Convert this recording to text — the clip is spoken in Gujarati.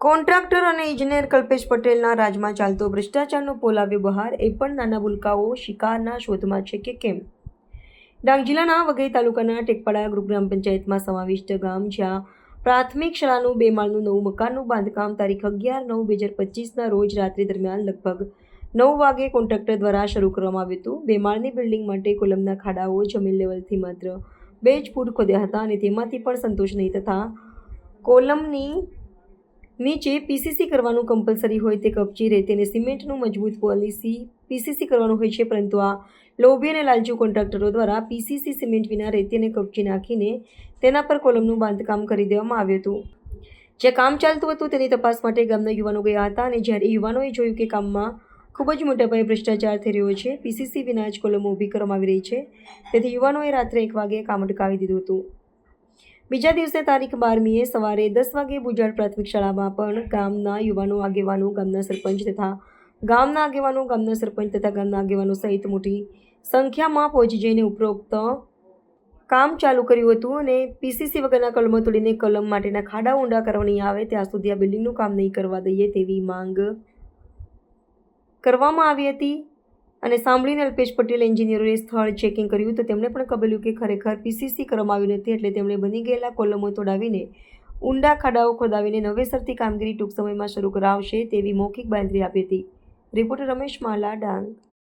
કોન્ટ્રાક્ટર અને ઇજનેર કલ્પેશ પટેલના રાજમાં ચાલતો ભ્રષ્ટાચારનો પોલાવ્યો બહાર, એ પણ નાના ભૂલકાઓ શિકારના શોધમાં છે કે કેમ? ડાંગ જિલ્લાના વઘઈ તાલુકાના ટેકપાડા ગ્રુપ ગ્રામ પંચાયતમાં સમાવિષ્ટ ગામ જ્યાં પ્રાથમિક શાળાનું બે માળનું નવું મકાનનું બાંધકામ તારીખ અગિયાર નવ બે હજાર પચીસના રોજ રાત્રિ દરમિયાન લગભગ નવ વાગે કોન્ટ્રાક્ટર દ્વારા શરૂ કરવામાં આવ્યું હતું. બે માળની બિલ્ડિંગ માટે કોલમના ખાડાઓ જમીન લેવલથી માત્ર બે જ ફૂટ ખોદ્યા હતા અને તેમાંથી પણ સંતોષ નહીં તથા કોલમની નીચે પીસીસી કરવાનું કમ્પલસરી હોય તે કપચી રેતી અને સિમેન્ટનું મજબૂત પોલિસી પીસીસી કરવાનું હોય છે, પરંતુ આ લોભી અને લાલચુ કોન્ટ્રાક્ટરો દ્વારા પીસીસી સિમેન્ટ વિના રેતી અને નાખીને તેના પર કોલમનું બાંધકામ કરી દેવામાં આવ્યું હતું. જે કામ ચાલતું હતું તેની તપાસ માટે ગામના યુવાનો ગયા હતા અને જ્યારે યુવાનોએ જોયું કે કામમાં ખૂબ જ મોટા પાયે ભ્રષ્ટાચાર થઈ રહ્યો છે પીસીસી વિના જ કોલમો ઊભી કરવામાં આવી રહી છે, તેથી યુવાનોએ રાત્રે એક વાગે કામ અટકાવી દીધું હતું. બીજા દિવસે તારીખ બારમીએ સવારે દસ વાગે ભુજાડ પ્રાથમિક શાળામાં પણ ગામના યુવાનો આગેવાનો, ગામના સરપંચ તથા ગામના આગેવાનો, ગામના સરપંચ તથા ગામના આગેવાનો સહિત મોટી સંખ્યામાં પહોંચી જઈને ઉપરોક્ત કામ ચાલુ કર્યું હતું અને પીસીસી વગરના કલમો તોડીને કલમ માટેના ખાડા ઊંડા કરવાની આવે ત્યાં સુધી આ બિલ્ડિંગનું કામ નહીં કરવા દઈએ તેવી માંગ કરવામાં આવી હતી. અને સાંભળીને અલ્પેશ પટેલ એન્જિનિયરોએ સ્થળ ચેકિંગ કર્યું તો તેમણે પણ કબેલ્યું કે ખરેખર પીસીસી કરવામાં આવ્યું નથી એટલે તેમણે બની ગયેલા કોલમો તોડાવીને ઊંડા ખાડાઓ ખોદાવીને નવેસરથી કામગીરી ટૂંક સમયમાં શરૂ કરાવશે તેવી મૌખિક બાંધરી આપી હતી. રિપોર્ટર રમેશ માલા, ડાંગ.